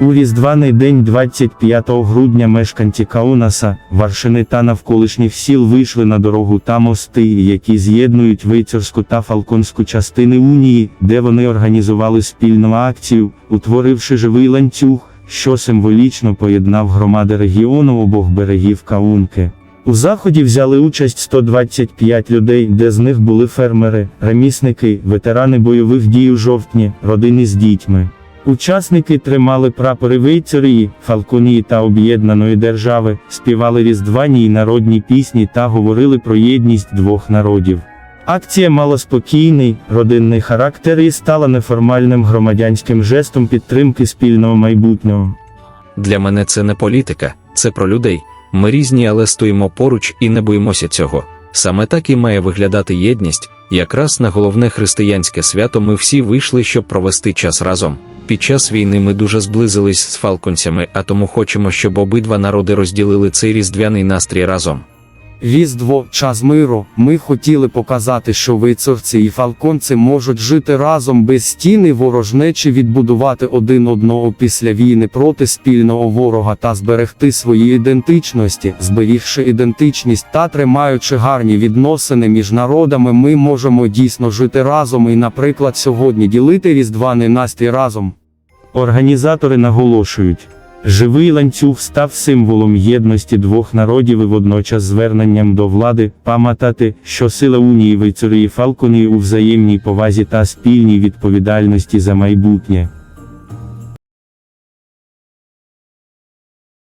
У різдваний день 25 грудня мешканці Каунаса, Варшини та навколишніх сіл вийшли на дорогу та мости, які з'єднують Вицерську та Фалконську частини Унії, де вони організували спільну акцію, утворивши живий ланцюг, що символічно поєднав громади регіону обох берегів Каунки. У заході взяли участь 125 людей, де з них були фермери, ремісники, ветерани бойових дій у жовтні, родини з дітьми. Учасники тримали прапори Вейцерії, Фалконії та Об'єднаної держави, співали різдвяні й народні пісні та говорили про єдність двох народів. Акція мала спокійний, родинний характер і стала неформальним громадянським жестом підтримки спільного майбутнього. Для мене це не політика, це про людей. Ми різні, але стоїмо поруч і не боїмося цього. Саме так і має виглядати єдність. Якраз на головне християнське свято ми всі вийшли, щоб провести час разом. Під час війни ми дуже зблизились з фалконцями, а тому хочемо, щоб обидва народи розділили цей різдвяний настрій разом. Різдво, час миру. Ми хотіли показати, що вицовці і фалконці можуть жити разом без стіни ворожнечі, відбудувати один одного після війни проти спільного ворога та зберегти свої ідентичності, зберігши ідентичність та тримаючи гарні відносини між народами, ми можемо дійсно жити разом і, наприклад, сьогодні ділити різдвяний настрій разом. Організатори наголошують, живий ланцюг став символом єдності двох народів і водночас зверненням до влади пам'ятати, що сила унії вицарює Фалконії у взаємній повазі та спільній відповідальності за майбутнє.